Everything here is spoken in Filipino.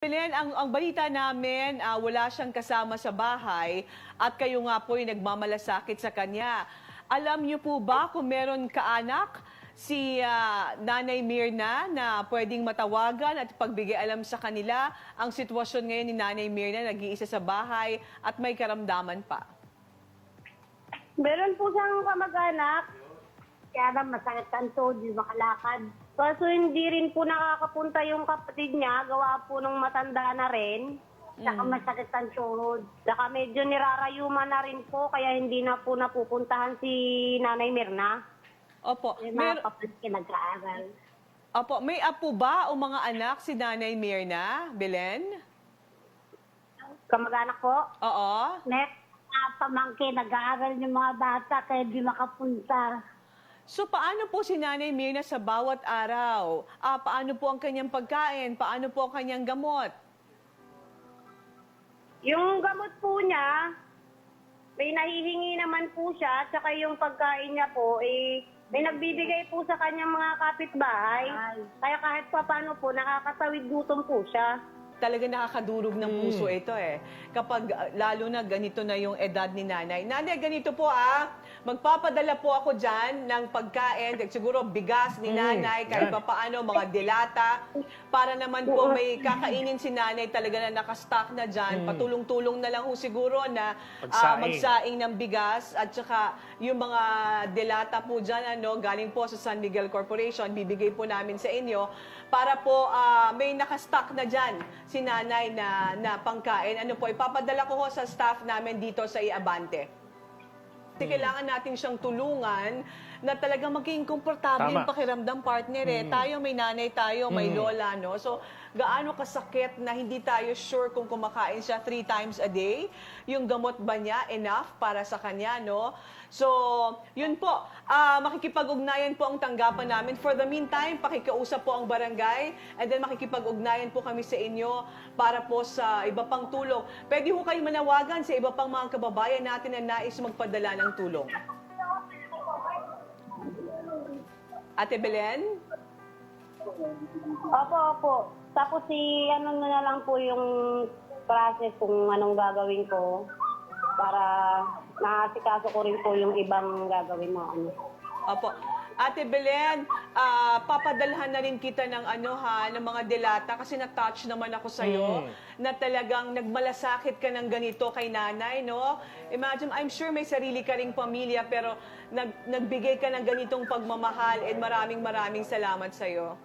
Belen, ang, ang balita namin, ah, wala siyang kasama sa bahay at kayo nga po yung nagmamalasakit sa kanya. Alam niyo po ba kung meron kaanak si ah, Nanay Mirna na pwedeng matawagan at pagbigay alam sa kanila ang sitwasyon ngayon ni Nanay Mirna, nag-iisa sa bahay at may karamdaman pa? Meron po siyang kamag-anak, kaya lang masakit ang tuhod, di makalakad. Kaso hindi rin po nakakapunta yung kapatid niya, gawa po nung matanda na rin. Saka masakit ang tuhod. Saka medyo nirarayuma na rin po, kaya hindi na po napupuntahan si Nanay Mirna. Opo, Yung mer- mga kapatid nag-aaral. Opo, may apo ba o mga anak si Nanay Mirna, Belen? Kamag-anak ko, Oo. next, uh, pamangkin, nag-aaral yung mga bata, kaya di makapunta. So paano po si Nanay Mirna sa bawat araw? Ah, paano po ang kanyang pagkain? Paano po ang kanyang gamot? Yung gamot po niya, may nahihingi naman po siya, tsaka yung pagkain niya po, eh, may nagbibigay po sa kanyang mga kapitbahay. Kaya kahit pa paano po, nakakatawid gutom po siya. Talaga nakakadurog ng puso ito eh. Kapag ah, lalo na ganito na yung edad ni nanay. Nanay, ganito po ah. Magpapadala po ako dyan ng pagkain, siguro bigas ni nanay, kahit pa paano, mga dilata, para naman po may kakainin si nanay talaga na nakastock na dyan. Patulong-tulong na lang ho siguro na ah, Magsaing. ng bigas at saka yung mga dilata po dyan, ano, galing po sa San Miguel Corporation, bibigay po namin sa inyo para po ah, may nakastock na dyan si nanay na, na pangkain. Ano po, ipapadala ko ho sa staff namin dito sa Iabante. Kasi kailangan natin siyang tulungan na talagang maging komportable Tama. yung pakiramdam partner eh. Tayo may nanay tayo, may lola, no? So, gaano kasakit na hindi tayo sure kung kumakain siya three times a day? Yung gamot ba niya enough para sa kanya, no? So, yun po. Ah, makikipag-ugnayan po ang tanggapan namin. For the meantime, pakikausap po ang barangay and then makikipag-ugnayan po kami sa inyo para po sa iba pang tulong. Pwede ho kayo manawagan sa iba pang mga kababayan natin na nais magpadala ng tulong. Ate Belen? Opo, opo. Tapos si ano na lang po yung process kung anong gagawin ko para naasikaso ko rin po yung ibang gagawin mo. Ano. Opo. Ate Belen, ah, papadalhan na rin kita ng ano ha, ng mga delata kasi na-touch naman ako sa iyo na talagang nagmalasakit ka ng ganito kay nanay, no? Imagine, I'm sure may sarili ka ring pamilya pero nag, nagbigay ka ng ganitong pagmamahal and maraming maraming salamat sa iyo.